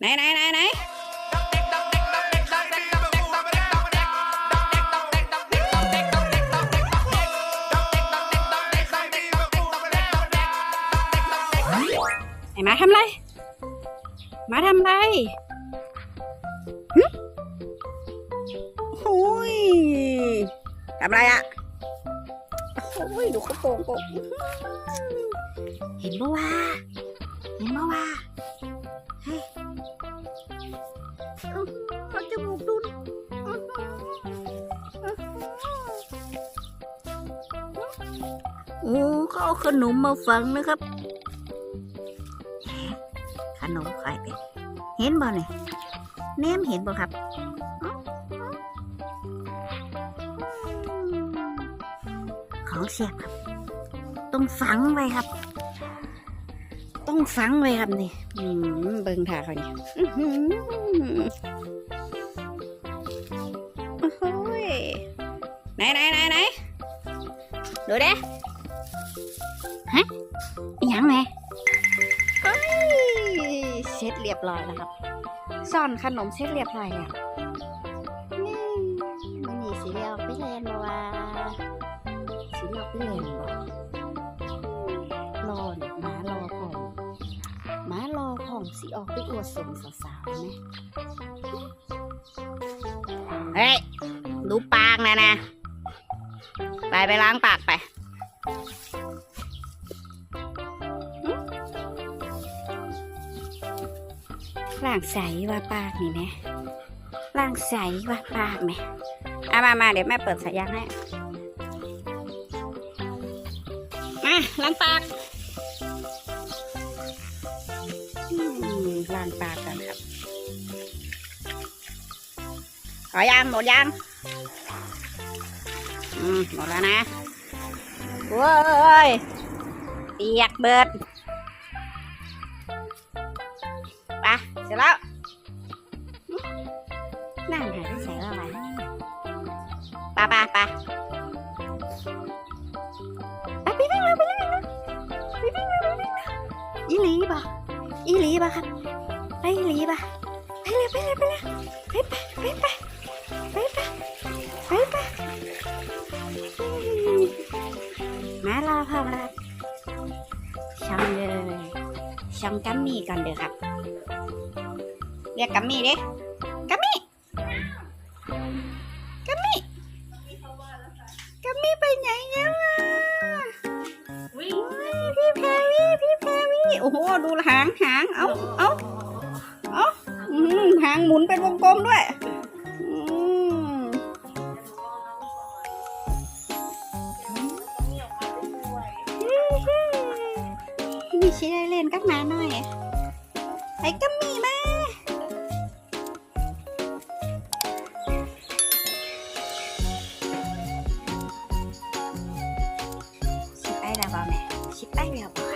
ไหนไหนไหนไหนไอ้หมาทำไรหมาทำไรหึโอ้ยทำไรอะโอ้ย ดูเขาโป่งโป่งเห็นปะวะเห็นปะวะเอาจมูกดุนโอ้เขาเอาขนมมาฝังนะครับ ขนมใครเป็นเห็นบ่เนี่ยแนมเห็นบ่ครับของเสียบครับ ต้องฝังไว้ครับ ต้องฝังไว้ครับนี่อืมเบิ่งถ่าเขานี่อื้อหือโอ้โหยไหนไหนไหนไหนดูเด้ฮะอหยังไงเฮ้ยเสร็จเรียบร้อยแล้วครับ ซ่อนขนมเสร็จเรียบร้อยแล้วนี่มันนี่สีเรียวไปเล่นบ่ว่าสีเรียวไปเล่น อผมสีออกไปอวดสมสาวๆนะเฮ้ย ดูปากนะนะ ไปไปล้างปากไปหึล้างใสว่าปากนี่นะล้างใสว่าปากเนี่ยเอามามาเดี๋ยวแม่เปิดสายยางให้ มาล้างปาก อยางหมดยางอืมหมดแล้วนะโว้ยเปียกเบิดไปเสร็จแล้วน้ำหายไปใส่แล้วอะไรปไปไปไปไปวิ่งแล้วไปวิ่งแล้วไปวิ่งแล้วไปวิ่งแล้วอีหลีป่ะอีหลีป่ะครับไปอีหลีป่ะไปเลยไปเลยไปเลยไปไปไปไป มารอพร้อมแล้วครับช่องเลยช่องกัมมี่ก่อนเด้อครับ เรียกกัมมี่ดิกัมมี่กัมมี่กัมมี่ไปไหนแล้วอะโอ้ยพี่แพรวี่พี่แพรวี่โอ้โหดูหางหางเอาเอาเอาหางหมุนเป็นวงกลมด้วย ชิได้เล่นกับมาหน่อยไอ้กัมมี่มาชิไปแล้วบ่แม่